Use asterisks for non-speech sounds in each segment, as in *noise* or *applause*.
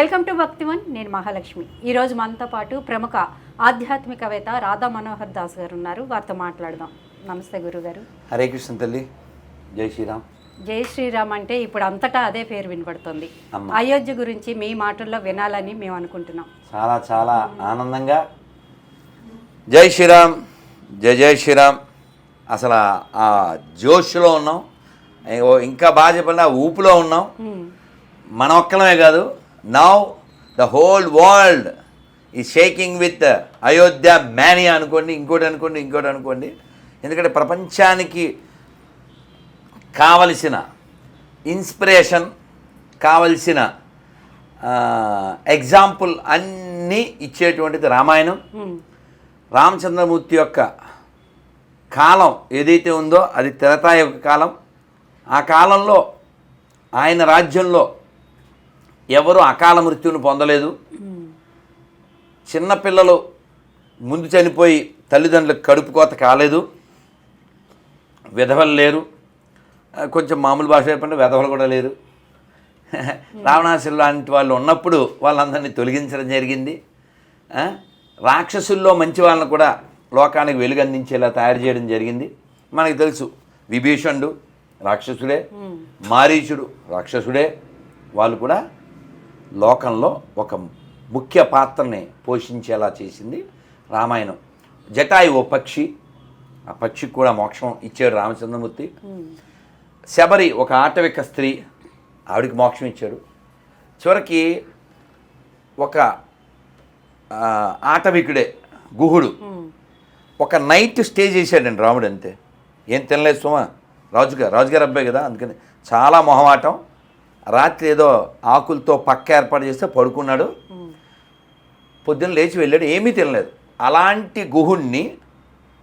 Welcome to Bhaktivan నేను మహాలక్ష్మి. ఈరోజు మనతో పాటు ప్రముఖ ఆధ్యాత్మికవేత్త రాధా మనోహర్ దాస్ గారు ఉన్నారు. వారితో మాట్లాడదాం. నమస్తే గురుగారు. హరే కృష్ణ తల్లి. జై శ్రీరామ్. జై శ్రీరామ్ అంటే ఇప్పుడు అంతటా అదే పేరు వినపడుతుంది. అయోధ్య గురించి మీ మాటల్లో వినాలని మేము అనుకుంటున్నాం. చాలా చాలా ఆనందంగా. జై శ్రీరామ్. జై జై శ్రీరామ్. అసలు ఆ- జోష్లో ఉన్నాం. ఇంకా బాగా చెప్పాలి ఆ ఊపులో ఉన్నాం. మన ఒక్కలమే కాదు నౌ ద హోల్ వరల్డ్ ఈ షేకింగ్ విత్ అయోధ్య మ్యానియా అనుకోండి ఇంకోటి అనుకోండి ఇంకోటి అనుకోండి. ఎందుకంటే ప్రపంచానికి కావలసిన ఇన్స్పిరేషన్ కావలసిన ఎగ్జాంపుల్ అన్నీ ఇచ్చేటువంటిది రామాయణం. హ్మ్. రామచంద్రమూర్తి యొక్క కాలం ఏదైతే ఉందో అది తెరతాయుగ కాలం. ఆ కాలంలో ఆయన రాజ్యంలో ఎవరు అకాల మృత్యువును పొందలేదు. చిన్నపిల్లలు ముందు చనిపోయి తల్లిదండ్రులకు కడుపు కోత కాలేదు. విధవలు లేరు. కొంచెం మామూలు భాష చెప్పండి విధవలు కూడా లేరు. *laughs* రావణాసులు లాంటి వాళ్ళు ఉన్నప్పుడు వాళ్ళందరినీ తొలగించడం జరిగింది. రాక్షసుల్లో మంచి వాళ్ళని కూడా లోకానికి వెలుగు అందించేలా తయారు చేయడం జరిగింది. మనకి తెలుసు విభీషణుడు రాక్షసుడే మారీచుడు రాక్షసుడే వాళ్ళు కూడా లోకంలో ఒక ముఖ్య పాత్రని పోషించేలా చేసింది రామాయణం. జటాయి ఓ పక్షి ఆ పక్షికి కూడా మోక్షం ఇచ్చాడు రామచంద్రమూర్తి. శబరి ఒక ఆటవిక స్త్రీ ఆవిడికి మోక్షం ఇచ్చాడు. చివరికి ఒక ఆటవికుడే గుహుడు ఒక నైట్ స్టే చేశాడండి రాముడు అంతే. ఏం తినలేదు సుమా రాజుగారు రాజుగారు అబ్బాయి కదా అందుకని చాలా మొహమాటం. రాత్రి ఏదో ఆకులతో పక్క ఏర్పాటు చేస్తే పడుకున్నాడు. పొద్దున్న లేచి వెళ్ళాడు ఏమీ తినలేదు అలాంటి గుహుణ్ణి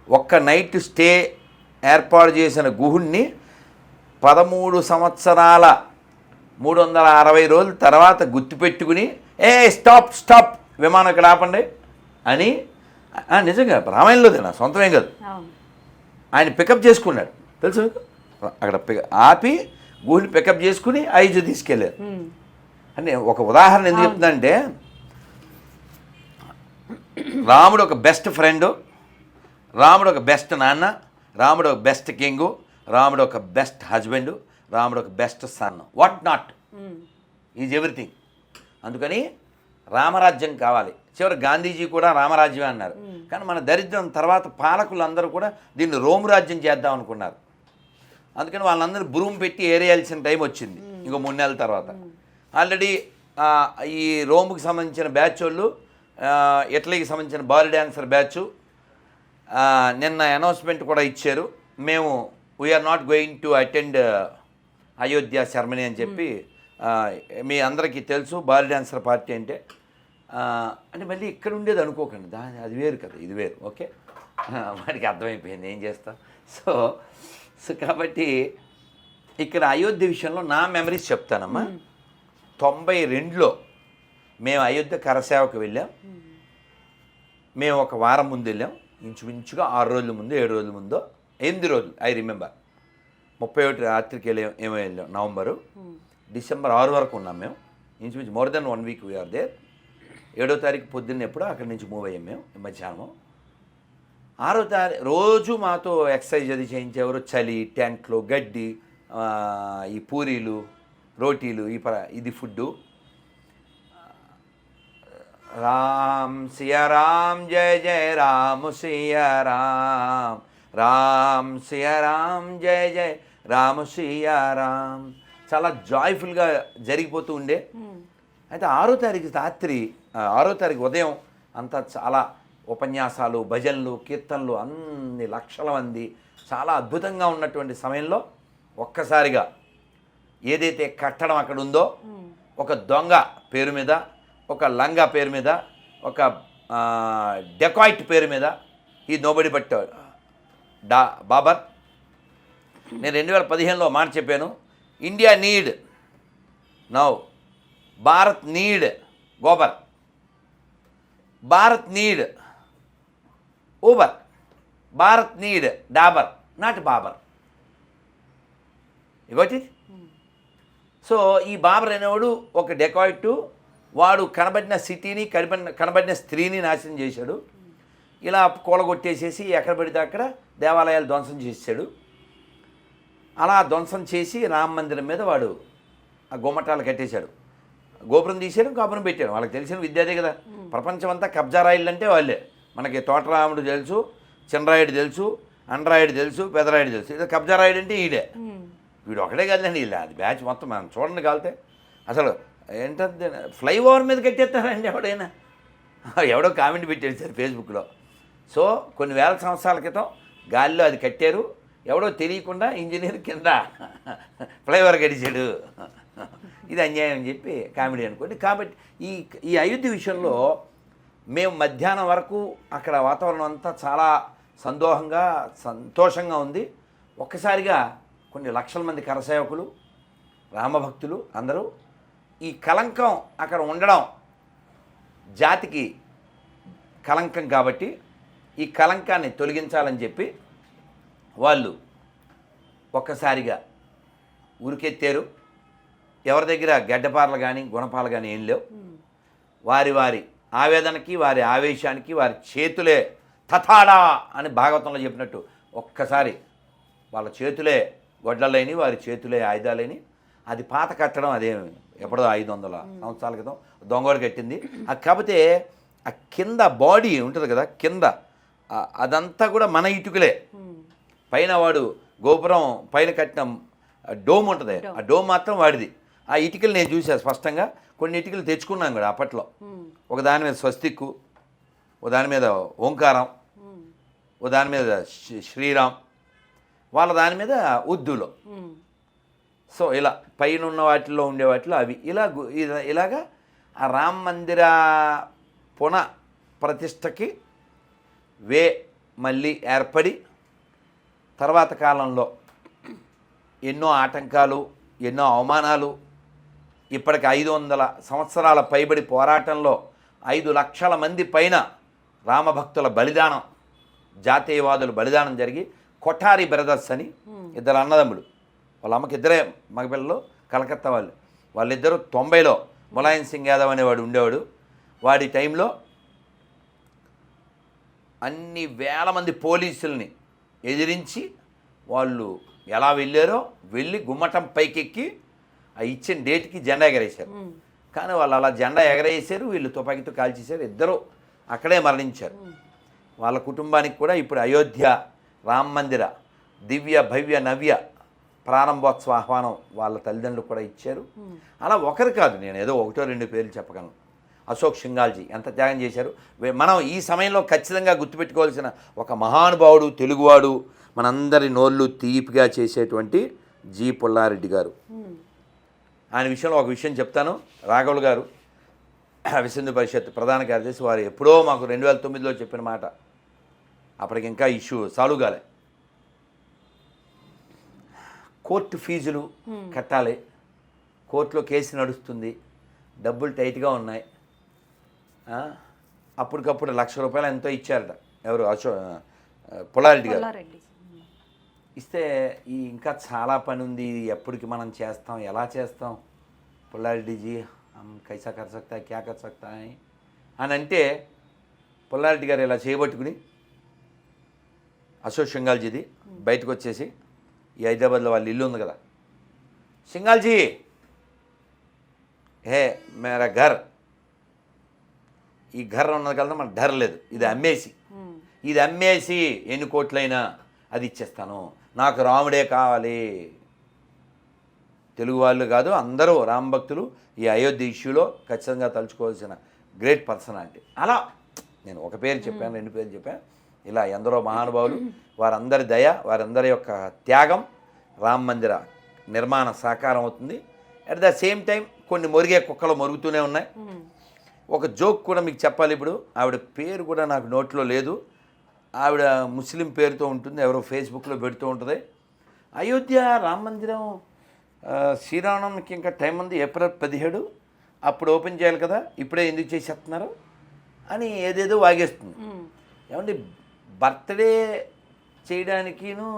ఒక్క నైట్ స్టే ఏర్పాటు చేసిన గుహుణ్ణి పదమూడు సంవత్సరాల మూడు వందల అరవై రోజుల తర్వాత గుర్తుపెట్టుకుని ఏ స్టాప్ స్టాప్ విమానం ఇక్కడ ఆపండి అని నిజంగా రామాయణంలో తిన సొంతమేం కాదు ఆయన పికప్ చేసుకున్నాడు తెలుసు? అక్కడ పిక ఆపి గుహుని పికప్ చేసుకుని ఐదు తీసుకెళ్ళారు. అంటే ఒక ఉదాహరణ ఎందుకు చెప్తుందంటే రాముడు ఒక బెస్ట్ ఫ్రెండ్ రాముడు ఒక బెస్ట్ నాన్న రాముడు ఒక బెస్ట్ కింగు రాముడు ఒక బెస్ట్ హస్బెండ్ రాముడు ఒక best son what not. Is everything అందుకని రామరాజ్యం కావాలి. చివరి గాంధీజీ కూడా రామరాజ్యమే అన్నారు. కానీ మన దరిద్రం తర్వాత పాలకులు అందరూ కూడా దీన్ని రోమ్ రాజ్యం చేద్దాం అనుకున్నారు. అందుకని వాళ్ళందరూ బ్రూమ్ పెట్టి ఏరేయాల్సిన టైం వచ్చింది. ఇంకో మూడు నెలల తర్వాత. ఆల్రెడీ ఈ రోమ్కి సంబంధించిన బ్యాచ్ వాళ్ళు ఇటలీకి సంబంధించిన బాల్ డ్యాన్సర్ బ్యాచ్ నిన్న అనౌన్స్మెంట్ కూడా ఇచ్చారు. మేము we are not going to attend Ayodhya ceremony అని చెప్పి మీ అందరికీ తెలుసు బాల్ డ్యాన్సర్ పార్టీ అంటే. అంటే మళ్ళీ ఇక్కడ ఉండేది అనుకోకండి. దా అది వేరు కదా ఇది వేరు ఓకే? *laughs* వాడికి అర్థమైపోయింది ఏం చేస్తాం? సో సో కాబట్టి ఇక్కడ అయోధ్య విషయంలో నా మెమరీస్ చెప్తానమ్మా. తొంభై రెండులో మేము అయోధ్య కరసేవకు వెళ్ళాం. మేము. ఒక వారం ముందు వెళ్ళాం. ఇంచుమించుగా ఆరు రోజుల ముందు ఏడు రోజుల ముందో ఎనిమిది రోజులు ఐ రిమెంబర్ ముప్పై ఒకటి రాత్రికి వెళ్ళి ఏమో వెళ్ళాం నవంబరు. డిసెంబర్ ఆరు వరకు ఉన్నాం మేము. ఇంచుమించు more than one week we are there ఏడో తారీఖు పొద్దున్న ఎప్పుడో అక్కడి నుంచి మూవ్ అయ్యాం మేము మధ్యాహ్నం ఆరో తారీఖు రోజు మాతో ఎక్సర్సైజ్ అది చేయించేవారు చలి టెంట్లు గడ్డి ఈ పూరీలు రోటీలు ఈ పర ఇది ఫుడ్డు. రామ్ సియ రామ్ జయ జయ రామ్ సియ రామ్. రామ్ సియ రామ్ జయ జయ రామ్ సియ రామ్. చాలా జాయ్ఫుల్గా జరిగిపోతూ ఉండే. అయితే ఆరో తారీఖు రాత్రి ఆరో తారీఖు ఉదయం అంతా చాలా ఉపన్యాసాలు భజనలు కీర్తనలు అన్ని లక్షల మంది చాలా అద్భుతంగా ఉన్నటువంటి సమయంలో ఒక్కసారిగా ఏదైతే కట్టడం అక్కడ ఉందో ఒక దొంగ పేరు మీద ఒక లంగా పేరు మీద ఒక డెకాయిట్ పేరు మీద ఈ నోబడి బట్ డా బాబర్ నేను రెండు వేల పదిహేనులో మాట చెప్పాను. India need now Bharat need gobar. Bharat need Uber Bharat need Dabur not Babur ఇగోటి so ఈ బాబర్ అనేవాడు ఒక డెకాయిట్ వాడు కనబడిన సిటీని కనబడిన కనబడిన స్త్రీని నాశనం చేశాడు. ఇలా కూలగొట్టేసేసి ఎక్కడ పడితే అక్కడ దేవాలయాలు ధ్వంసం చేశాడు అలా ధ్వంసం చేసి రామ మందిరం మీద వాడు ఆ గుమ్మటాలు కట్టేశాడు. గోపురం తీశారు కాపురం పెట్టారు. వాళ్ళకి తెలిసిన విద్యాదే కదా. ప్రపంచం అంతా కబ్జా రాయిళ్ళు అంటే వాళ్ళే. మనకి తోటరాముడు తెలుసు చిన్నరాయుడు తెలుసు అండ్రాయుడు తెలుసు పెదరాయుడు తెలుసు. ఇది కబ్జా రాయుడు అంటే ఈడే. వీడు ఒకటే కదండి వీళ్ళు అది బ్యాచ్ మొత్తం మనం చూడండి కాలితే అసలు ఏంటంటే ఫ్లైఓవర్ మీద కట్టేస్తారండి ఎవడైనా? ఎవడో కామెంట్ పెట్టాడు సార్ ఫేస్బుక్లో. సో కొన్ని వేల సంవత్సరాల క్రితం గాలిలో అది కట్టారు. ఎవడో తెలియకుండా ఇంజనీర్ కింద ఫ్లైఓవర్ కట్టించాడు ఇది అన్యాయం అని చెప్పి కామెడీ అనుకోండి. కాబట్టి ఈ ఈ అయోధ్య విషయంలో మేము మధ్యాహ్నం వరకు అక్కడ వాతావరణం అంతా చాలా సందోహంగా సంతోషంగా ఉంది. ఒక్కసారిగా కొన్ని లక్షల మంది కరసేవకులు రామభక్తులు అందరూ ఈ కలంకం అక్కడ ఉండడం జాతికి కలంకం కాబట్టి ఈ కలంకాన్ని తొలగించాలని చెప్పి వాళ్ళు ఒక్కసారిగా ఉరికెత్తారు. ఎవరి దగ్గర గడ్డపారలు కానీ గుణపాలు కానీ ఏం లేవు. వారి వారి ఆవేదనకి వారి ఆవేశానికి వారి చేతులే తథాడా అని భాగవతంలో చెప్పినట్టు ఒక్కసారి వాళ్ళ చేతులే గొడ్డలేని వారి చేతులే ఆయుధాలేని. అది పాత కట్టడం అదేమి ఎప్పుడో ఐదు వందల సంవత్సరాల క్రితం దొంగోడు కట్టింది. కాకపోతే ఆ కింద బాడీ ఉంటుంది కదా కింద. అదంతా కూడా మన ఇటుకలే. పైన వాడు గోపురం పైన కట్టిన డోమ్ ఉంటుంది. ఆ డోమ్ మాత్రం వాడిది. ఆ ఇటుకలు నేను చూసాను స్పష్టంగా కొన్ని ఇటుకలు తెచ్చుకున్నాను కూడా అప్పట్లో. ఒక దాని మీద స్వస్తిక్కు ఒక దాని మీద ఓంకారం. ఒక దాని మీద శ్రీ- శ్రీరామ్ వాళ్ళ దాని మీద ఉర్దూలో. సో ఇలా పైన ఉన్న వాటిల్లో ఉండే వాటిలో అవి ఇలా- ఇలాగా ఆ రామ మందిర పునః ప్రతిష్టకి వే మళ్ళీ ఏర్పడి తర్వాత కాలంలో ఎన్నో ఆటంకాలు ఎన్నో అవమానాలు ఇప్పటికి ఐదు వందల సంవత్సరాల పైబడి పోరాటంలో ఐదు లక్షల మంది పైన రామభక్తుల బలిదానం జాతీయవాదుల బలిదానం జరిగి కొఠారి బ్రదర్స్ అని ఇద్దరు అన్నదమ్ములు. వాళ్ళ అమ్మకి ఇద్దరే మగపిల్లలు కలకత్తా వాళ్ళు. వాళ్ళిద్దరూ తొంభైలో ములాయం సింగ్ యాదవ్ అనేవాడు ఉండేవాడు. వాడి టైంలో అన్ని వేల మంది పోలీసుల్ని ఎదిరించి వాళ్ళు ఎలా వెళ్ళారో వెళ్ళి గుమ్మటం పైకెక్కి ఇచ్చిన డేట్కి జెండా ఎగరేశారు. కానీ వాళ్ళు అలా జెండా ఎగరేసారు వీళ్ళు తుపాకీతో కాల్చేశారు ఇద్దరు అక్కడే మరణించారు. వాళ్ళ కుటుంబానికి కూడా ఇప్పుడు అయోధ్య రామ మందిర దివ్య భవ్య నవ్య ప్రారంభోత్సవ ఆహ్వానం వాళ్ళ తల్లిదండ్రులు కూడా ఇచ్చారు. అలా ఒకరు కాదు నేను ఏదో ఒకటో రెండు పేర్లు చెప్పగలను. అశోక్ షింగాల్జీ ఎంత త్యాగం చేశారు. మనం ఈ సమయంలో ఖచ్చితంగా గుర్తుపెట్టుకోవాల్సిన ఒక మహానుభావుడు తెలుగువాడు మనందరి నోళ్ళు తీపిగా చేసేటువంటి జి పుల్లారెడ్డి గారు. ఆయన విషయంలో ఒక విషయం చెప్తాను. రాఘవులు గారు విసింధు పరిషత్ ప్రధాన కార్యదర్శి వారు ఎప్పుడో మాకు రెండు వేల తొమ్మిదిలో చెప్పిన మాట. అప్పటికి ఇంకా ఇష్యూ సాల్వ్ కాలే కోర్టు ఫీజులు కట్టాలి. కోర్టులో కేసు నడుస్తుంది. డబ్బులు టైట్గా ఉన్నాయి. అప్పటికప్పుడు లక్ష రూపాయలు ఎంతో ఇచ్చారట. ఎవరు? అశో ఆ, పుల్లారెడ్డి గారు. ఇస్తే ఈ ఇంకా చాలా పని ఉంది ఇది ఎప్పటికి మనం చేస్తాం ఎలా చేస్తాం? పుల్లారెడ్డి జీ హమ్ కైసా కర్ సక్తా క్యా కర్ సక్తా హై అని అంటే పుల్లారెడ్డి గారు ఇలా చేయబట్టుకుని అశోక్ షింగాల్జీది బయటకు వచ్చేసి ఈ హైదరాబాద్లో వాళ్ళ ఇల్లు ఉంది కదా. షింగాల్జీ హే మేరా ఘర్. ఈ ఘర్ ఉన్నది కదా మన ధర లేదు. ఇది అమ్మేసి. ఇది అమ్మేసి ఎన్ని కోట్లైనా అది ఇచ్చేస్తాను. నాకు రాముడే కావాలి. తెలుగు వాళ్ళు కాదు అందరూ రామ భక్తులు ఈ అయోధ్య ఇష్యూలో ఖచ్చితంగా తలుచుకోవాల్సిన గ్రేట్ పర్సనాలిటీ. అలా నేను ఒక పేరు చెప్పాను రెండు పేర్లు చెప్పాను. ఇలా ఎందరో మహానుభావులు వారందరి దయ వారందరి యొక్క త్యాగం రామ మందిర నిర్మాణ సాకారం అవుతుంది. అట్ ద సేమ్ టైం కొన్ని మొరిగే కుక్కలు మొరుగుతూనే ఉన్నాయి. ఒక జోక్ కూడా మీకు చెప్పాలి ఇప్పుడు. ఆవిడ పేరు కూడా నాకు నోట్లో లేదు. ఆవిడ ముస్లిం పేరుతో ఉంటుంది ఎవరో ఫేస్బుక్లో పెడుతూ ఉంటుంది. అయోధ్య రామ మందిరం శ్రీరామనవమికి ఇంకా టైం ఉంది ఏప్రిల్ పదిహేడు. అప్పుడు ఓపెన్ చేయాలి కదా ఇప్పుడే ఎందుకు చేసేస్తున్నారు అని ఏదేదో వాగేస్తుంది. ఏమండి బర్త్డే చేయడానికిను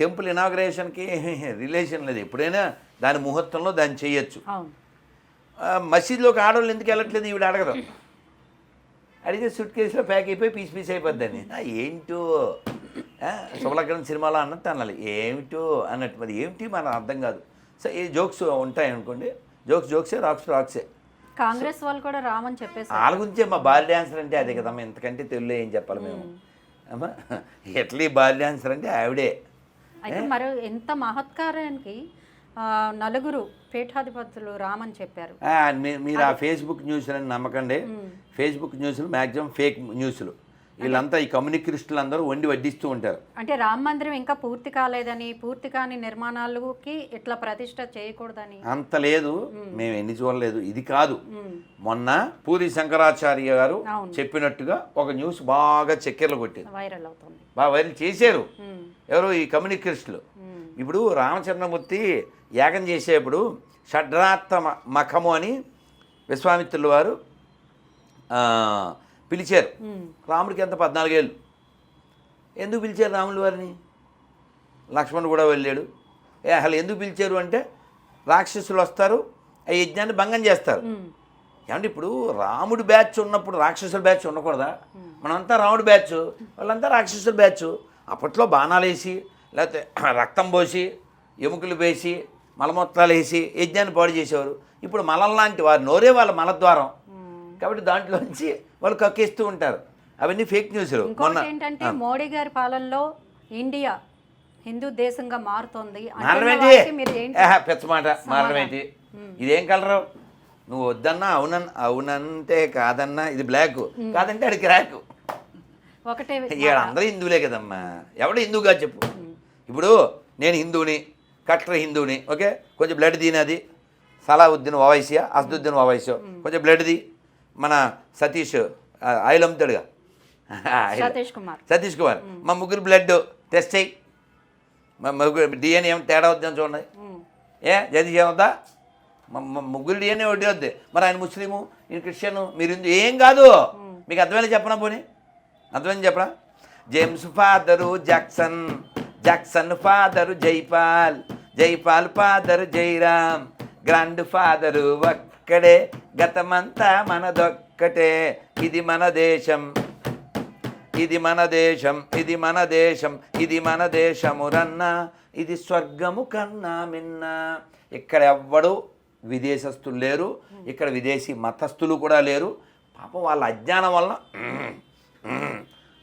టెంపుల్ ఇనాగ్రేషన్కి *laughs* రిలేషన్ లేదు. ఎప్పుడైనా దాని ముహూర్తంలో దాన్ని చేయొచ్చు. మసీదులోకి ఆడవాళ్ళు ఎందుకు వెళ్ళట్లేదు? ఈవిడ అడగదు. అడిగితే సుట్ కేసులో ప్యాక్ అయిపోయి పీస్ పీస్ అయిపోద్దని. ఏంటో? శుభలగ్నం సినిమాలో అన్నట్టు అనాలి ఏమిటో అన్నట్టు. మరి ఏమిటి మన అర్థం కాదు. సో ఈ జోక్స్ ఉంటాయి అనుకోండి జోక్స్ జోక్సే రాక్స్ రాక్సే కాంగ్రెస్ వాళ్ళు కూడా రామని చెప్పేసి వాళ్ళ గురించే మా బాల్ డాన్సర్ అంటే అదే కదమ్మా. ఇంతకంటే తెలుగులో ఏం చెప్పాలి మేము. అమ్మా ఎట్లీ బాల్ డాన్సర్ అంటే ఆవిడే. అయితే మరి ఎంత మహత్కారానికి నలుగురు పీఠాధిపతులు రామని చెప్పారు. మీరు ఆ ఫేస్బుక్ న్యూస్లని నమ్మకండి. ఫేస్బుక్ న్యూస్లు మ్యాక్సిమం ఫేక్ న్యూస్లు. వీళ్ళంతా ఈ కమ్యూనిక్రిస్టులు అందరూ వండి వడ్డిస్తూ ఉంటారు. అంటే రామ మందిరం ఇంకా పూర్తి కాలేదని పూర్తి కాని నిర్మాణాలకి ఇట్లా ప్రతిష్ట చేయకూడదని. అంత లేదు. మేము. ఎన్ని చూడలేదు. ఇది కాదు. మొన్న పూరి శంకరాచార్య గారు. చెప్పినట్టుగా ఒక న్యూస్ బాగా చక్కెరలు కొట్టింది. వైరల్ అవుతుంది. బాగా వైరల్ చేశారు. ఎవరు ఈ కమ్యూనిక్రిస్టులు ఇప్పుడు రామచంద్రమూర్తి యాగం చేసేప్పుడు షడ్రాత్త మఖము అని విశ్వామిత్రుల వారు పిలిచారు. రాముడికి ఎంత పద్నాలుగేళ్ళు? ఎందుకు పిలిచారు రాముల వారిని? లక్ష్మణుడు కూడా వెళ్ళాడు. ఏ అసలు ఎందుకు పిలిచారు అంటే రాక్షసులు వస్తారు ఆ యజ్ఞాన్ని భంగం చేస్తారు. ఏమంటే ఇప్పుడు రాముడు బ్యాచ్ ఉన్నప్పుడు రాక్షసుల బ్యాచ్ ఉండకూడదా? మనమంతా రాముడు బ్యాచ్ వాళ్ళంతా రాక్షసుల బ్యాచ్. అప్పట్లో బాణాలు వేసి లేకపోతే *clears throat* రక్తం పోసి ఎముకలు వేసి మలమూత్రాలు వేసి యజ్ఞాన్ని పాడు చేసేవారు. ఇప్పుడు మలం లాంటి వారు నోరే వాళ్ళ మలద్వారం. కాబట్టి దాంట్లోంచి వాళ్ళు కక్కేస్తూ ఉంటారు. అవన్నీ ఫేక్ న్యూస్లు ఏంటంటే మోడీ గారి పాలనలో ఇండియా హిందూ దేశంగా మారుతోంది. అంటున్న మారమేంటి వారికి మీరు ఏంటి? *laughs* ఏహ, పెద్ద మాట. మారమేంటి ఇదేం కలరు? నువ్వు వద్దన్నా అవునన్ అవునంటే కాదన్నా ఇది బ్లాక్ కాదంటే అది క్రాక్ ఒకటే అందరూ హిందువులే కదమ్మా. ఎవడు హిందువుగా చెప్పు? ఇప్పుడు నేను హిందువుని కట్టర్ హిందువుని ఓకే? కొంచెం బ్లడ్ దీనది సలావుద్దీన్ ఓవైసీ అసదుద్దీన్ ఓవైసీ కొంచెం బ్లడ్ది మన సతీష్ ఆయిల్ అమ్ముతాడుగా. *laughs* సతీష్ కుమార్. సతీష్ కుమార్. మా ముగ్గురు బ్లడ్ టెస్ట్ అయ్యి మా ముగ్గురు డిఎన్ఏ ఏం తేడా వద్దని చూడండి. ఏ జది ఏమవుతా ముగ్గురు డిఎన్ఏ ఒకటి వద్దు. మరి ఆయన ముస్లిము ఈయన క్రిస్టియన్ మీరు ఏం కాదు. మీకు అర్థమైనా చెప్పనా పోనీ? అర్థమైంది చెప్పరా James father Jackson. Jackson father Jaipal Jaipal father Jairam grand father ఒక్కడే గతమంతా మనదొక్కటే. ఇది మన దేశం ఇది మన దేశం ఇది మన దేశం ఇది మన దేశము రన్నా ఇది స్వర్గము కన్నా మిన్న. ఇక్కడ ఎవ్వడు విదేశస్తులు లేరు ఇక్కడ విదేశీ మతస్థులు కూడా లేరు. పాపం వాళ్ళ అజ్ఞానం వలన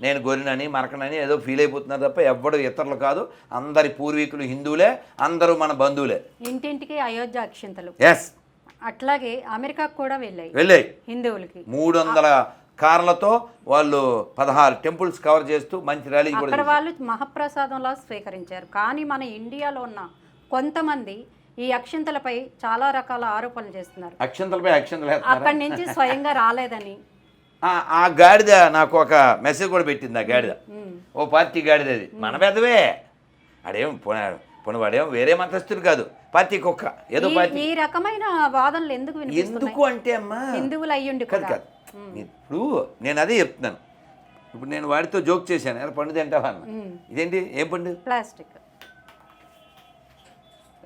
నేను గొరినని మరకనని ఏదో ఫీల్ అయిపోతున్నారు తప్ప ఎవ్వడు ఇతరులు కాదు. అందరి పూర్వీకులు హిందువులే అందరూ మన బంధువులే. ఇంటింటికి అయోధ్య అక్షింతలు. ఎస్ అట్లాగే అమెరికాకు కూడా వెళ్ళాయి. వెళ్ళాయి. హిందువులకి. మూడు వందల కార్లతో వాళ్ళు పదహారు టెంపుల్స్ కవర్ చేస్తూ మంచి ర్యాలీ కూడా అక్కడ వాళ్ళు మహాప్రసాదంలా స్వీకరించారు. కానీ మన ఇండియాలో ఉన్న కొంతమంది ఈ అక్షింతలపై చాలా రకాల ఆరోపణలు చేస్తున్నారు. అక్షంతలపై అక్షంతలు. అక్కడి నుంచి స్వయంగా రాలేదని ఆ- ఆ గాడిద నాకు ఒక మెసేజ్ కూడా పెట్టింది ఆ గాడిద. ఓ పార్టీ గాడిద అది. మన పెద్దవే. అడేం పోనీ వాడేం వేరే మతస్థుడు కాదు. పార్టీ కుక్క. ఏదో పార్టీ. ఈ రకమైన వాదనలు ఎందుకు ఎందుకు అంటే అమ్మా హిందువులు అయ్యుండి కాదు కాదు. ఇప్పుడు నేను అదే చెప్తున్నాను. ఇప్పుడు నేను వాడితో జోక్ చేశాను. ఎలా పండు తింటావా అన్న. ఇదేంటి? ఏం పండు? ప్లాస్టిక్.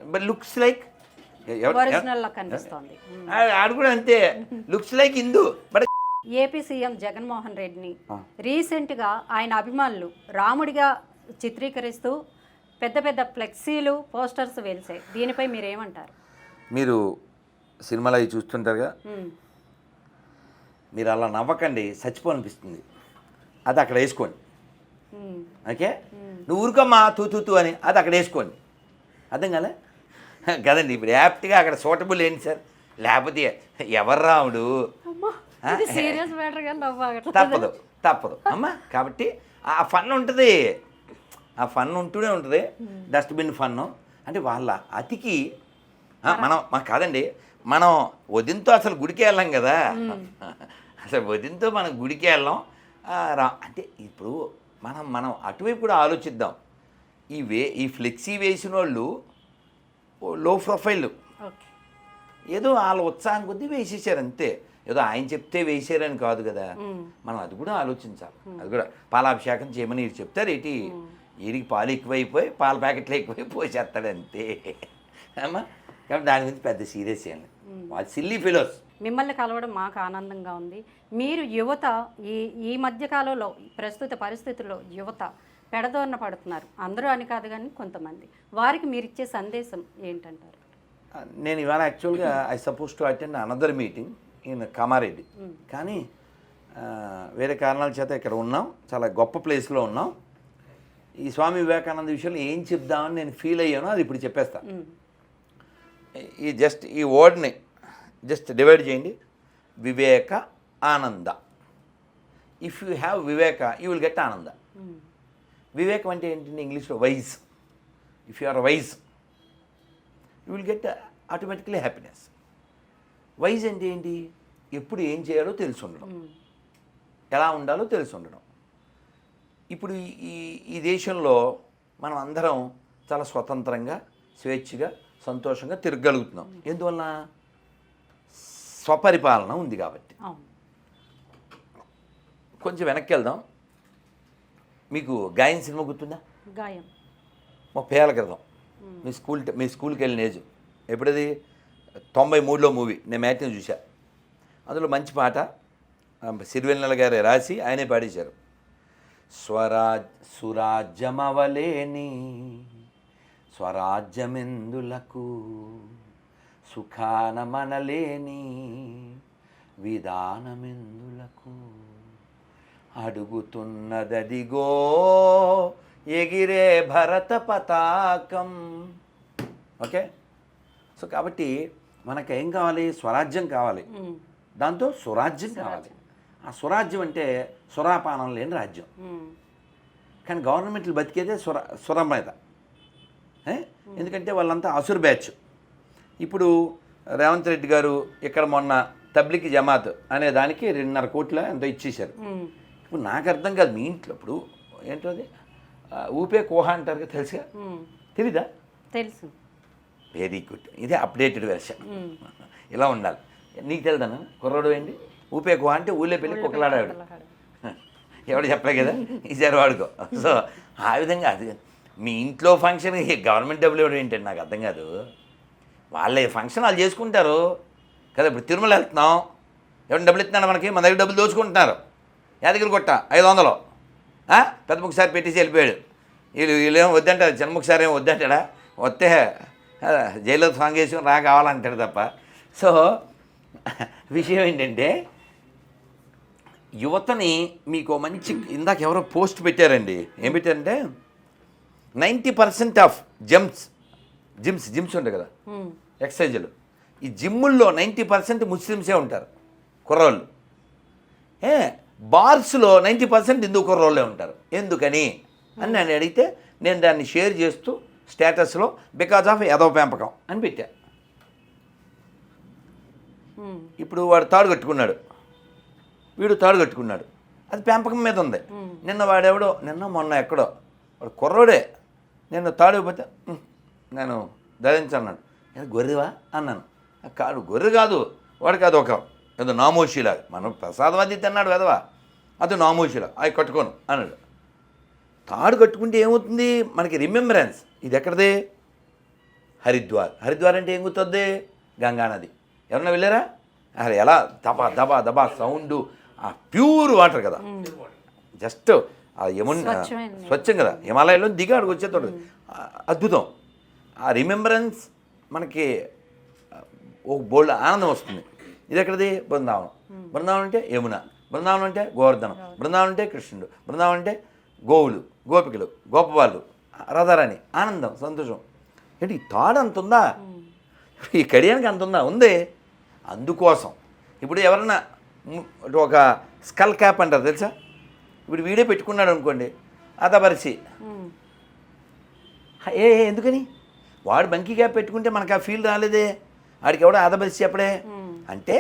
But looks like. ఆడు కూడా అంతే. Looks like Hindu. But AP CM Jaganmohan రెడ్డిని రీసెంట్గా ఆయన అభిమానులు రాముడిగా చిత్రీకరిస్తూ పెద్ద పెద్ద ఫ్లెక్సీలు పోస్టర్స్ వెలిసాయి. దీనిపై మీరేమంటారు? మీరు సినిమాలు అవి చూస్తుంటారుగా? మీరు అలా నవ్వకండి చచ్చిపోనిపిస్తుంది అది అక్కడ వేసుకోండి. ఓకే? నువ్వు ఊరుకోమ్మా తూ తూ తూ అని అది అక్కడ వేసుకోండి. అర్థం కదా కదండి ఇప్పుడు యాప్ట్గా అక్కడ సూటబుల్ ఏంటి సార్? లేకపోతే ఎవరు రాముడు? సీరియస్ మ్యాటర్ తప్పదు తప్పదు. అమ్మా కాబట్టి ఆ ఫన్ ఉంటుంది. ఆ ఫన్ ఉంటూనే ఉంటుంది. డస్ట్బిన్ ఫన్ అంటే వాళ్ళ అతికి మనం మాకు కాదండి మనం వదినతో అసలు గుడికి వెళ్ళాం కదా. అసలు వదినతో మనం గుడికి వెళ్ళాం. రా అంటే ఇప్పుడు మనం మనం అటువైపు కూడా ఆలోచిద్దాం. ఈ వే ఈ ఫ్లెక్సీ వేసిన వాళ్ళు లో ప్రొఫైల్ ఏదో వాళ్ళ ఉత్సాహం కొద్దీ వేసేసారు అంతే. ఏదో ఆయన చెప్తే వేసారని కాదు కదా. మనం అది కూడా ఆలోచించాలి. అది కూడా పాలాభిషేకం చేయమని వీరు చెప్తారు ఏంటి? వీడికి పాలు ఎక్కువైపోయి పాల ప్యాకెట్లు ఎక్కువై పోసేస్తాడు అంతే. అమ్మా. కాబట్టి దాని గురించి పెద్ద సీరియస్ ఏం లేదు. వాళ్ళు సిల్లీ ఫిలోస్. మిమ్మల్ని కలవడం మాకు ఆనందంగా ఉంది. మీరు యువత ఈ ఈ మధ్య కాలంలో ప్రస్తుత పరిస్థితుల్లో యువత పెడదోరణ పడుతున్నారు. అందరూ అని కాదు కానీ కొంతమంది. వారికి మీరు ఇచ్చే సందేశం ఏంటంటారు? నేను ఇవాళ యాక్చువల్గా I suppose to attend another meeting in Kamareddy. కానీ వేరే కారణాల చేత ఇక్కడ ఉన్నాం. చాలా గొప్ప ప్లేస్లో ఉన్నాం. ఈ స్వామి వివేకానంద విషయంలో ఏం చెప్దామని నేను ఫీల్ అయ్యానో అది ఇప్పుడు చెప్పేస్తా. ఈ జస్ట్ ఈ వర్డ్ని జస్ట్ డివైడ్ చేయండి. వివేక ఆనంద. ఇఫ్ యూ హ్యావ్ వివేక యూ విల్ గెట్ ఆనంద. వివేకం అంటే ఏంటంటే ఇంగ్లీష్లో wise if you are wise you will get automatically happiness wise అంటే ఏంటి? ఎప్పుడు ఏం చేయాలో తెలిసి ఉండడం ఎలా ఉండాలో తెలిసి ఉండడం ఇప్పుడు ఈ- ఈ దేశంలో మనం అందరం చాలా స్వతంత్రంగా స్వేచ్ఛగా సంతోషంగా తిరగలుగుతున్నాం. ఎందువల్ల? స్వపరిపాలన ఉంది కాబట్టి. కొంచెం వెనక్కి వెళ్దాం మీకు గాయన్ సినిమా గుర్తుందా? గాయం. ముప్పై ఏళ్ళ క్రితం. మీ స్కూల్ మీ స్కూల్కి వెళ్ళిన ఏజ్. ఎప్పుడది? తొంభై మూడులో మూవీ. నేను మ్యాట్ని చూశా. అందులో మంచి పాట సిరివెన్నెల గారే రాసి ఆయనే పాడేశారు. స్వరాజ్ సురాజ్యమవలేని స్వరాజ్యమెందులకు సుఖాన మనలేని విధానమెందులకు అడుగుతున్నదదిగో ఎగిరే భరత పతాకం. ఓకే? సో కాబట్టి మనకేం కావాలి? స్వరాజ్యం కావాలి. దాంతో స్వరాజ్యం కావాలి. ఆ స్వరాజ్యం అంటే సురాపానం లేని రాజ్యం. కానీ గవర్నమెంట్లు బతికేదే సుర సుర మీద? ఎందుకంటే వాళ్ళంతా అసురు బ్యాచ్. ఇప్పుడు రేవంత్ రెడ్డి గారు ఇక్కడ మొన్న తబ్లికి జమాత్ అనే దానికి రెండున్నర కోట్ల ఎంతో ఇచ్చేశారు. ఇప్పుడు నాకు అర్థం కాదు మీ ఇంట్లో ఇప్పుడు ఏంటో ఊపే కోహ అంటారు కదా తెలుసుగా తెలీదా? తెలుసు. Very good. ఇదే అప్డేటెడ్ వెర్షన్. ఇలా ఉండాలి. నీకు తెలుదాను కుర్రోడు ఏంటి? ఊపే కోహ అంటే ఊళ్ళో పెళ్ళి కుక్కలాడాడు. ఎవడు చెప్పలే కదా? ఈసారి వాడుకో. సో ఆ విధంగా అది మీ ఇంట్లో ఫంక్షన్ గవర్నమెంట్ డబ్బులు ఇవ్వడం ఏంటండి? నాకు అర్థం కాదు. వాళ్ళే ఫంక్షన్ వాళ్ళు చేసుకుంటారు. కదా ఇప్పుడు తిరుమల వెళ్తున్నాం. ఎవరిని డబ్బులు ఇస్తున్నాడు మనకి? మన దగ్గర డబ్బులు దోచుకుంటున్నారు. యాదగిరి కొట్ట ఐదు వందలు? పెద్ద ముఖసారి పెట్టేసి వెళ్ళిపోయాడు. వీళ్ళు వీళ్ళేమో వద్దంటారు. చిన్న ముఖసారి ఏమో వద్దంటాడా? వస్తే ఆ, జైల్లో సాంగ్ వేసుకుని రా కావాలంటాడు తప్ప. సో విషయం ఏంటంటే యువతని మీకు మంచి ఇందాక ఎవరో పోస్ట్ పెట్టారండి. ఏం పెట్టారంటే ninety percent of gyms gyms gyms ఉంటాయి కదా ఉమ్, ఎక్సర్సైజులు. ఈ జిమ్ముల్లో నైంటీ పర్సెంట్ ముస్లిమ్సే ఉంటారు కుర్రోళ్ళు. ఏ బార్స్లో నైంటీ పర్సెంట్ హిందూ కుర్రోళ్ళే ఉంటారు. ఎందుకని? అని నన్ను అడిగితే నేను దాన్ని షేర్ చేస్తూ స్టేటస్లో బికాజ్ ఆఫ్ యదవ పెంపకం అని పెట్టా. ఇప్పుడు వాడు తాడు కట్టుకున్నాడు. వీడు తాడు కట్టుకున్నాడు. అది పెంపకం మీద ఉంది. నిన్న వాడెవడో నిన్న మొన్న ఎక్కడో వాడు కుర్రోడే. నేను తాడు ఇవ్వకపోతే "ఉమ్, నేను ధరించన్నాడు నేను గొర్రెవా? అన్నాను. "ఆ, కాదు గొర్రె కాదు వాడికి అది ఒక ఏదో నామోషిలాగా. మనం ప్రసాదం అది తిన్నాడు కదవా అది నామోషిలా. అవి కట్టుకోను అన్నాడు. తాడు కట్టుకుంటే ఏమవుతుంది? మనకి రిమెంబరెన్స్ ఇది ఎక్కడది హరిద్వార్. హరిద్వార్ అంటే ఏం గుర్తుంది గంగా నది. ఎవరన్నా వెళ్ళారా? అసలు ఎలా? దబా దబా దబా సౌండ్. ఆ ప్యూర్ వాటర్ కదా. జస్ట్ ఆ యమున్. స్వచ్ఛం కదా. హిమాలయాల్లో దిగి అక్కడికి వచ్చేతోడు అద్భుతం. ఆ రిమెంబరెన్స్ మనకి ఒక బోల్డ్ ఆనందం వస్తుంది. ఇది ఎక్కడిది బృందావనం బృందావనం అంటే యమున. బృందావనం అంటే గోవర్ధనం. బృందావనం అంటే కృష్ణుడు. బృందావనం అంటే గోవులు గోపికలు గోపవాళ్ళు రాధారాణి ఆనందం సంతోషం. ఏంటి ఈ తాడు అంత ఉందా? ఈ కడియానికి అంత ఉందా? ఉంది. అందుకోసం. ఇప్పుడు ఎవరన్నా ఒక స్కల్ క్యాప్ అంటారు తెలుసా? ఇప్పుడు వీడే పెట్టుకున్నాడు అనుకోండి అదపరిచి ఉమ్, ఏ ఎందుకని? వాడు బంకీ క్యాప్ పెట్టుకుంటే మనకు ఆ ఫీల్ రాలేదే. వాడికి ఎవడో ఆదపరిచి చెప్పడే. అంటే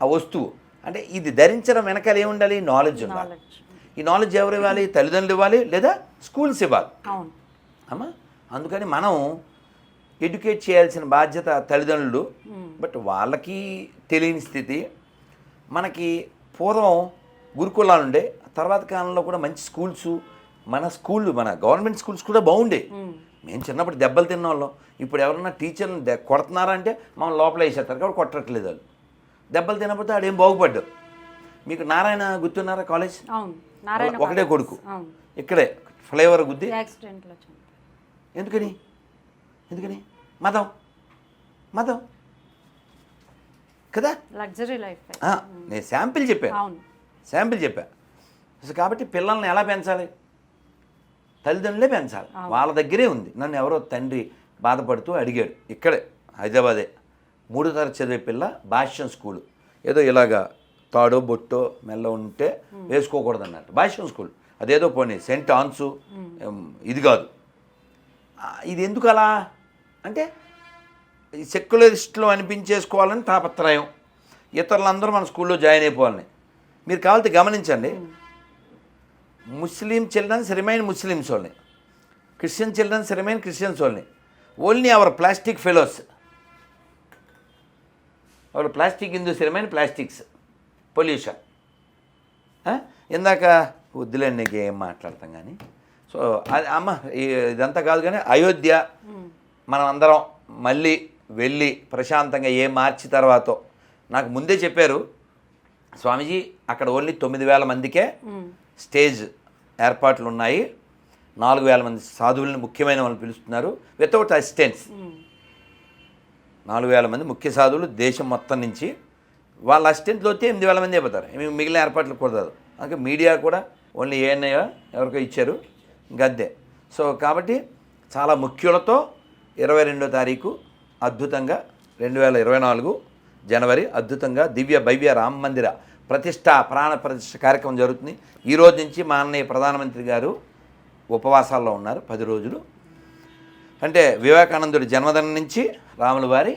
ఆ వస్తువు. అంటే ఇది ధరించడం వెనకాల ఏముండాలి? నాలెడ్జ్ ఉండాలి. ఈ నాలెడ్జ్ ఎవరు ఇవ్వాలి? తల్లిదండ్రులు ఇవ్వాలి లేదా స్కూల్స్ ఇవ్వాలి? అమ్మా? అందుకని మనం ఎడ్యుకేట్ చేయాల్సిన బాధ్యత తల్లిదండ్రులు బట్ వాళ్ళకి తెలియని స్థితి. మనకి పూర్వం గురుకులాలు ఉండే తర్వాత కాలంలో కూడా మంచి స్కూల్స్ మన స్కూళ్ళు మన గవర్నమెంట్ స్కూల్స్ కూడా బాగుండే. మేము చిన్నప్పుడు దెబ్బలు తిన్న వాళ్ళం ఇప్పుడు ఎవరన్నా టీచర్ని దె కొడుతున్నారంటే మమ్మల్ని లోపల వేసేస్తారు కాబట్టి కొట్టట్లేదు వాళ్ళు. దెబ్బలు తినకపోతే ఆడేం బాగుపడ్డారు మీకు నారాయణ గుర్తున్నారా కాలేజ్? ఒకటే కొడుకు. ఇక్కడే ఫ్లేవర్ గుద్ది. ఎందుకని? ఎందుకని? మదం. మదం. కదా? Luxury life. నేను శాంపిల్ చెప్పాను. శాంపిల్ చెప్పా. అసలు కాబట్టి పిల్లల్ని ఎలా పెంచాలి? తల్లిదండ్రులే పెంచాలి. వాళ్ళ దగ్గరే ఉంది. నన్ను ఎవరో తండ్రి బాధపడుతూ అడిగాడు ఇక్కడే హైదరాబాదే. మూడో తరగతి చదివే పిల్ల భాష్యం స్కూలు. ఏదో ఇలాగా తాడో బొట్టో మెల్ల ఉంటే వేసుకోకూడదు అన్నట్టు భాష్యం స్కూల్. అదేదో పోనీ సెంట్ ఆన్సు ఇది కాదు. ఇది ఎందుకు అలా అంటే ఈ సెక్యులరిస్టులు అనిపించేసుకోవాలని తాపత్రయం. ఇతరులందరూ మన స్కూల్లో జాయిన్ అయిపోవాలని. మీరు కావాలంటే గమనించండి. Muslim children remain Muslims only. Christian children remain Christians only. Only our plastic fellows. Our plastic Hindus remain plastics. Pollution. ఇందాక వద్దులేండి నీకు మాట్లాడతాం కానీ. సో అది అమ్మ ఈ- ఇదంతా కాదు కానీ అయోధ్య మనం అందరం మళ్ళీ వెళ్ళి ప్రశాంతంగా ఏ మార్చి తర్వాత. నాకు ముందే చెప్పారు స్వామీజీ అక్కడ ఓన్లీ తొమ్మిది వేల మందికే స్టేజ్ ఏర్పాట్లు ఉన్నాయి. నాలుగు వేల మంది సాధువులను ముఖ్యమైన వాళ్ళు పిలుస్తున్నారు వితౌట్ అసిస్టెంట్స్. నాలుగు వేల మంది ముఖ్య సాధువులు దేశం మొత్తం నుంచి. వాళ్ళ అసిస్టెంట్లు వస్తే ఎనిమిది వేల మంది అయిపోతారు. మిగిలిన ఏర్పాట్లు కుదరదు. అందుకే మీడియా కూడా ఓన్లీ ఏఎన్ఐ ఎవరికో ఇచ్చారు. గద్దే. సో కాబట్టి చాలా ముఖ్యులతో ఇరవై రెండో తారీఖు అద్భుతంగా రెండు వేల ఇరవై నాలుగు జనవరి అద్భుతంగా దివ్య భవ్య రామ మందిర ప్రతిష్ట ప్రాణ ప్రతిష్ట కార్యక్రమం జరుగుతుంది. ఈ రోజు నుంచి మా అన్నయ్య ప్రధానమంత్రి గారు ఉపవాసాల్లో ఉన్నారు పది రోజులు. అంటే వివేకానందుడి జన్మదినం నుంచి రాముల వారి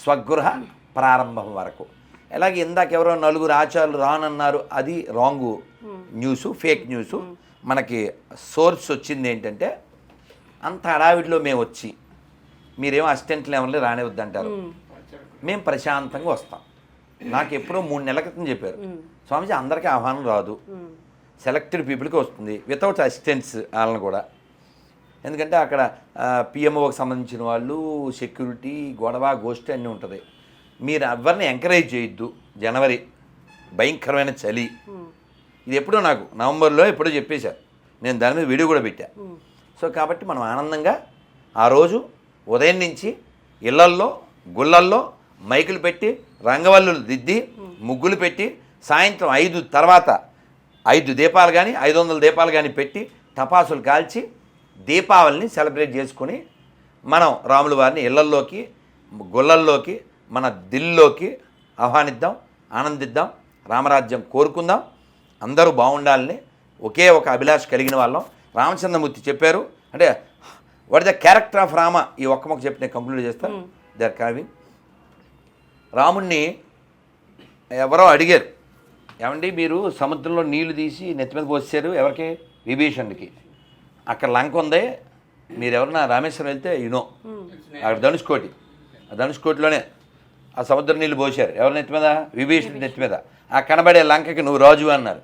స్వగృహ ప్రారంభం వరకు. అలాగే ఇందాక ఎవరో నలుగురు ఆచార్యులు రానన్నారు అది రాంగు న్యూస్ ఫేక్ న్యూస్. మనకి సోర్స్ వచ్చింది ఏంటంటే అంత హడావిడిలో మేము వచ్చి మీరేమో అసిస్టెంట్లు ఎవరిని రానివద్దంటారు. మేము. ప్రశాంతంగా వస్తాం. నాకు ఎప్పుడో మూడు నెలల క్రితం చెప్పారు. స్వామీజీ అందరికీ ఆహ్వానం రాదు. సెలెక్టెడ్ పీపుల్కి వస్తుంది. వితౌట్ అసిస్టెంట్స్ వాళ్ళని కూడా. ఎందుకంటే అక్కడ పిఎంఓకి సంబంధించిన వాళ్ళు సెక్యూరిటీ గొడవ గోష్ఠి అన్నీ ఉంటుంది. మీరు ఎవరిని ఎంకరేజ్ చేయొద్దు. జనవరి భయంకరమైన చలి. ఇది ఎప్పుడో నాకు నవంబర్లో ఎప్పుడో చెప్పేశారు నేను దాని మీద వీడియో కూడా పెట్టా. సో కాబట్టి మనం ఆనందంగా ఆ రోజు ఉదయం నుంచి ఇళ్ళల్లో గుళ్ళల్లో మైకులు పెట్టి రంగవల్లులు దిద్ది ముగ్గులు పెట్టి సాయంత్రం ఐదు తర్వాత ఐదు దీపాలు కానీ ఐదు వందల దీపాలు కానీ పెట్టి టపాసులు కాల్చి దీపావళిని సెలబ్రేట్ చేసుకొని మనం రాముల వారిని ఇళ్ళల్లోకి గుళ్ళల్లోకి మన దిల్లోకి ఆహ్వానిద్దాం ఆనందిద్దాం రామరాజ్యం కోరుకుందాం. అందరూ బాగుండాలని ఒకే ఒక అభిలాష కలిగిన వాళ్ళం. రామచంద్రమూర్తి చెప్పారు. అంటే what the character of Rama ఈ ఒక్క మొక్క చెప్పి నేను కంక్లూడ్ చేస్తాను దే ఆర్ కావింగ్ రాముణ్ణి ఎవరో అడిగారు. ఏమండి మీరు సముద్రంలో నీళ్ళు తీసి నెత్తి మీద పోసారు ఎవరికి? విభీషణుడికి. అక్కడ లంక ఉంది. మీరు ఎవరన్నా రామేశ్వరం వెళ్తే యునో అక్కడ ధనుష్కోటి. ఆ ధనుష్కోటిలోనే ఆ సముద్రం నీళ్ళు పోసారు ఎవరి నెత్తి మీద? విభీషణుడి నెత్తి మీద. ఆ కనబడే లంకకి నువ్వు రాజు అన్నారు.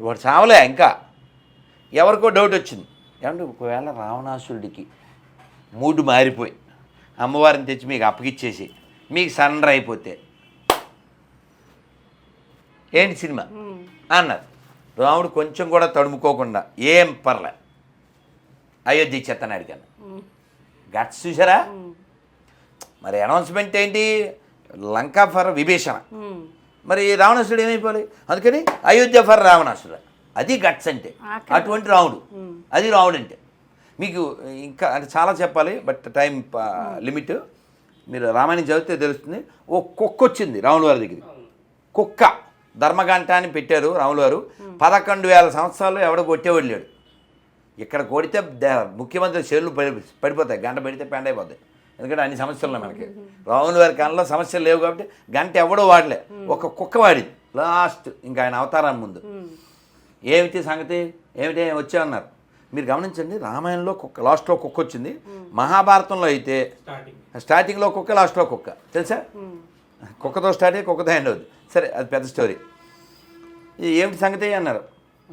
వాడు చావలే ఇంకా. ఎవరికో డౌట్ వచ్చింది. ఏమంటే ఒకవేళ రావణాసురుడికి మూడు మారిపోయి అమ్మవారిని తెచ్చి మీకు అప్పగిచ్చేసి మీకు సరెండర్ అయిపోతే. ఏంటి సినిమా. అన్నారు. రాముడు కొంచెం కూడా తడుముకోకుండా ఏం పర్లే. అయోధ్య చెత్తని అడిగాను. గట్స్ చూసారా. మరి అనౌన్స్మెంట్ ఏంటి? లంకా ఫర్ విభీషణ. మరి రావణాసురుడు ఏమైపోవాలి? అందుకని అయోధ్య ఫర్ రావణాసురుడు. అది గట్స్ అంటే. అటువంటి రాముడు. ఉమ్. అది రాముడు అంటే. మీకు ఇంకా అంటే చాలా చెప్పాలి బట్ టైం లిమిట్. మీరు రామాయణం చదివితే తెలుస్తుంది ఓ కుక్క వచ్చింది రాముల వారి దగ్గరికి. కుక్క. ధర్మగంట అని పెట్టారు రాముల వారు. పదకొండు వేల సంవత్సరాలు ఎవడో కొట్టేవాడు లేడు. ఇక్కడ కొడితే ముఖ్యమంత్రి చేతులు పడి పడిపోతాయి గంట పెడితే పెండ అయిపోతాయి. ఎందుకంటే అన్ని సమస్యలు ఉన్నాయి మనకి. రాముల వారి కాలంలో సమస్యలు లేవు కాబట్టి గంట ఎవడో వాడలే. ఒక కుక్క వాడింది. లాస్ట్ ఇంకా ఆయన అవతారాన్ని ముందు. ఏమిటి సంగతి? ఏమిటి? వచ్చా అన్నారు. మీరు గమనించండి రామాయణంలో కుక్క లాస్ట్లో కుక్క వచ్చింది. మహాభారతంలో అయితే స్టార్టింగ్లో కుక్క లాస్ట్లో కుక్క. తెలుసా. కుక్కతో స్టార్ట్ అయ్యి కుక్కతో ఎండ్ అవుతుంది సరే అది పెద్ద స్టోరీ. ఏమిటి సంగతి అన్నారు.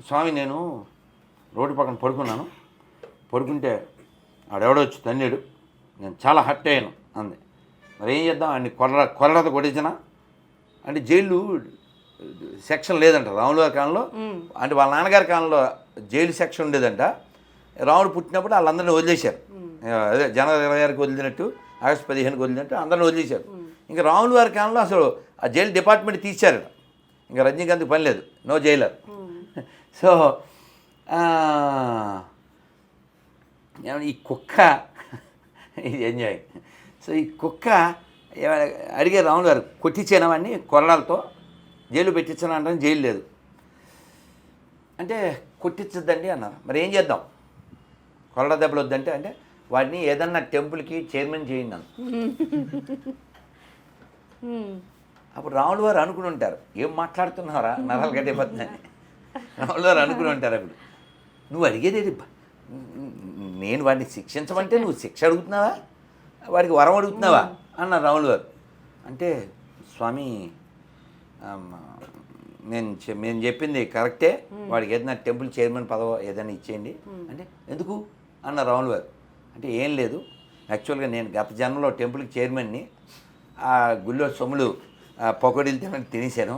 స్వామి నేను రోడ్డు పక్కన పడుకున్నాను. పడుకుంటే ఆడెవడో వచ్చి తన్నాడు. నేను చాలా హర్ట్ అయ్యాను అంది. మరి ఏం చేద్దాం? అన్ని కొర్ర కొర్రత కొట్టించిన? అంటే జైలు సెక్షన్ లేదంట రాముల గారి కాలంలో. అంటే వాళ్ళ నాన్నగారి కాలంలో జైలు సెక్షన్ ఉండేదంట. రాముడు పుట్టినప్పుడు వాళ్ళందరినీ వదిలేశారు. అదే జనవరి ఇరవై ఆరుకి వదిలినట్టు ఆగస్టు పదిహేనుకి వదిలినట్టు అందరిని వదిలేశారు. ఇంకా రాముల వారి కాలంలో అసలు ఆ జైలు డిపార్ట్మెంట్ తీశారు. ఇంకా రజనీకాంత్ పని లేదు. No Jailer. *laughs* సో ఈ కుక్క ఇది ఎంజాయ్ సో ఈ కుక్క అడిగే రాములు గారు వాడిని కొరడాలతో జైలు పెట్టించాను అంటే జైలు లేదు. అంటే కొట్టించద్దండి అన్నారు. మరి ఏం చేద్దాం? కొరడ దెబ్బలు వద్దంటే అంటే వాడిని ఏదన్నా టెంపుల్కి చైర్మన్ చేయండి అన్న అప్పుడు రాములు వారు అనుకుని ఉంటారు. ఏం మాట్లాడుతున్నారా? నరాలు గడ్డైపోతుందని రాములు వారు అనుకుని ఉంటారు అప్పుడు. నువ్వు అడిగేది ఏది? నేను వాడిని శిక్షించమంటే నువ్వు శిక్ష అడుగుతున్నావా? వాడికి వరం అడుగుతున్నావా? అన్నారు రాములు వారు అంటే స్వామి నేను నేను చెప్పింది కరెక్టే. వాడికి ఏదైనా టెంపుల్ చైర్మన్ పదవి ఏదైనా ఇచ్చేయండి. అంటే ఎందుకు? అన్న రాములు వారు అంటే ఏం లేదు. యాక్చువల్గా నేను గత జన్మలో టెంపుల్కి చైర్మన్ని ఆ గుళ్ళో సొమ్ములు పకోడీలు తిన తినేశాను.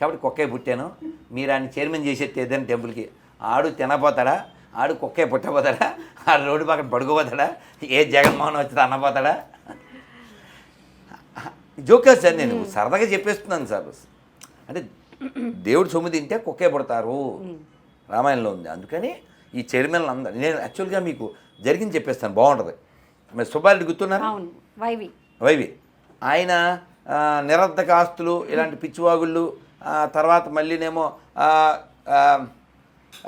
కాబట్టి కుక్కే పుట్టాను. మీరు ఆయన చైర్మన్ చేసేది ఏదైనా టెంపుల్కి. ఆడు తినపోతాడా ఆడు కుక్కే పుట్టపోతాడా ఆడు రోడ్డు పక్కన పడుకోపోతాడా ఏ జగన్మోహన్ వచ్చి అన్నపోతాడా జోకర్ సార్ నేను సరదాగా చెప్పేస్తున్నాను సార్. అంటే దేవుడు సొమ్ము తింటే కుక్కే పుడతారు. రామాయణంలో ఉంది. అందుకని ఈ చైర్మన్లు అందరూ నేను యాక్చువల్గా మీకు జరిగింది చెప్పేస్తాను. బాగుంటుంది. మరి సుబ్బారెడ్డి గుర్తున్నారు? వైవి. వైవి. ఆయన నిరర్ధక ఆస్తులు ఇలాంటి పిచ్చివాగుళ్ళు తర్వాత మళ్ళీనేమో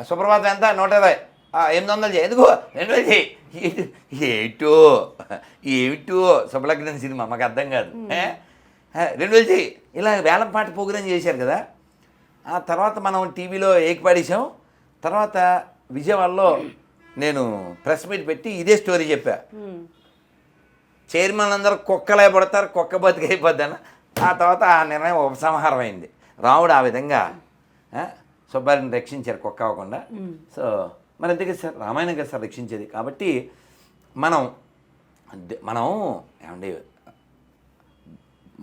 సుప్రభాతం ఎంత? నూట ఇరవై. ఎనిమిది వందలు చేయి. ఎందుకో? రెండు వేలు చేయి. ఏటో? ఏమిటో శుభలగ్నం సినిమా మాకు అర్థం కాదు. రెండు వేలు చేయి. ఇలా వేలం పాట ప్రోగ్రాం చేశారు కదా. ఆ తర్వాత మనం టీవీలో ఏకపాడేసాం తర్వాత విజయవాడలో నేను ప్రెస్ మీట్ పెట్టి ఇదే స్టోరీ చెప్పా. చైర్మన్ అందరూ కుక్కలే పడతారు కుక్క బతికైపోద్దని ఆ తర్వాత ఆ నిర్ణయం ఉపసంహారం అయింది. రాముడు ఆ విధంగా సుబ్బారిని రక్షించారు కుక్క అవ్వకుండా. సో మరి అంతే కదా సార్? రామాయణం కదా సార్ రక్షించేది. కాబట్టి మనం మనం ఏమండి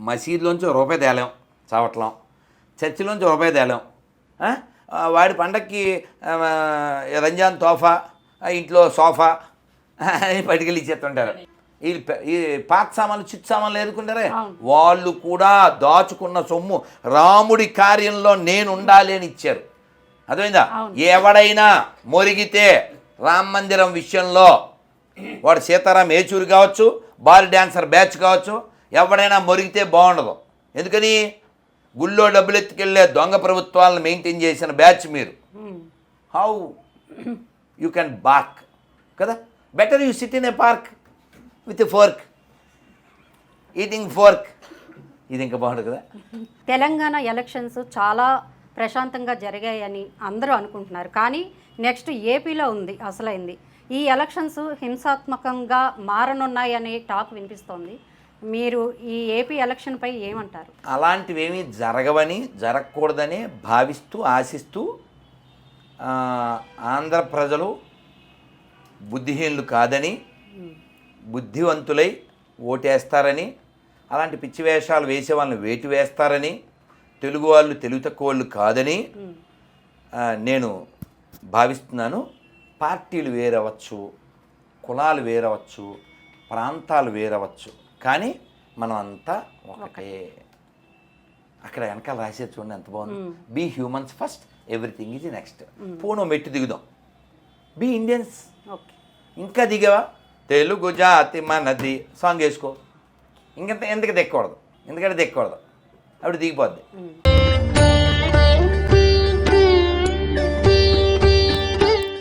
మసీదులోంచి రూపాయి తేలేం చావట్లం. చర్చిలోంచి రూపాయి తేలేం. వాడి పండక్కి రంజాన్ తోఫా ఇంట్లో సోఫా అని పట్టుకెళ్ళి ఇచ్చేస్తుంటారు. ఈ ఈ పాత సామాన్లు చిట్ సామాన్లు ఎదుర్కొంటారే వాళ్ళు కూడా దాచుకున్న సొమ్ము రాముడి కార్యంలో నేను ఉండాలి అని ఇచ్చారు. అర్థమైందా? ఎవడైనా మొరిగితే రామ మందిరం విషయంలో వాడు సీతారాం ఏచూరి కావచ్చు బాల్ డ్యాన్సర్ బ్యాచ్ కావచ్చు ఎవడైనా మొరిగితే బాగుండదు. ఎందుకని? గుళ్ళో డబ్బులు ఎత్తుకెళ్ళే దొంగ ప్రభుత్వాలను మెయింటైన్ చేసిన బ్యాచ్ మీరు. హౌ యూ కెన్ బార్క్ కదా? Better you sit in a park with fork eating fork ఇది ఇంకా బాగుంటుంది కదా? తెలంగాణ ఎలక్షన్స్ చాలా ప్రశాంతంగా జరిగాయని అందరూ అనుకుంటున్నారు. కానీ నెక్స్ట్ ఏపీలో ఉంది అసలైంది. ఈ ఎలక్షన్స్ హింసాత్మకంగా మారనున్నాయనే టాక్ వినిపిస్తోంది. మీరు ఈ ఏపీ ఎలక్షన్పై ఏమంటారు? అలాంటివేమీ జరగవని జరగకూడదని భావిస్తూ ఆశిస్తూ ఆంధ్ర ప్రజలు బుద్ధిహీనులు కాదని బుద్ధివంతులై ఓటేస్తారని అలాంటి పిచ్చి వేషాలు వేసే వాళ్ళని వేటు వేస్తారని తెలుగు వాళ్ళు తెలుగు తక్కువ వాళ్ళు కాదని నేను భావిస్తున్నాను పార్టీలు వేరవచ్చు కులాలు వేరవచ్చు ప్రాంతాలు వేరవచ్చు. కానీ మనం అంతా ఒకటే. అక్కడ వెనకాల రాసేది చూడండి ఎంత బాగుంది. Be humans first everything is next పూను మెట్టు దిగుదాం. బీ ఇండియన్స్ ఇంకా దిగావా? తెలుగు జాతి మనది. సాంగ్ వేసుకో. ఇంకంత ఎందుకు దిక్కకూడదు? ఎందుకంటే దిక్కకూడదు. अभी दिखे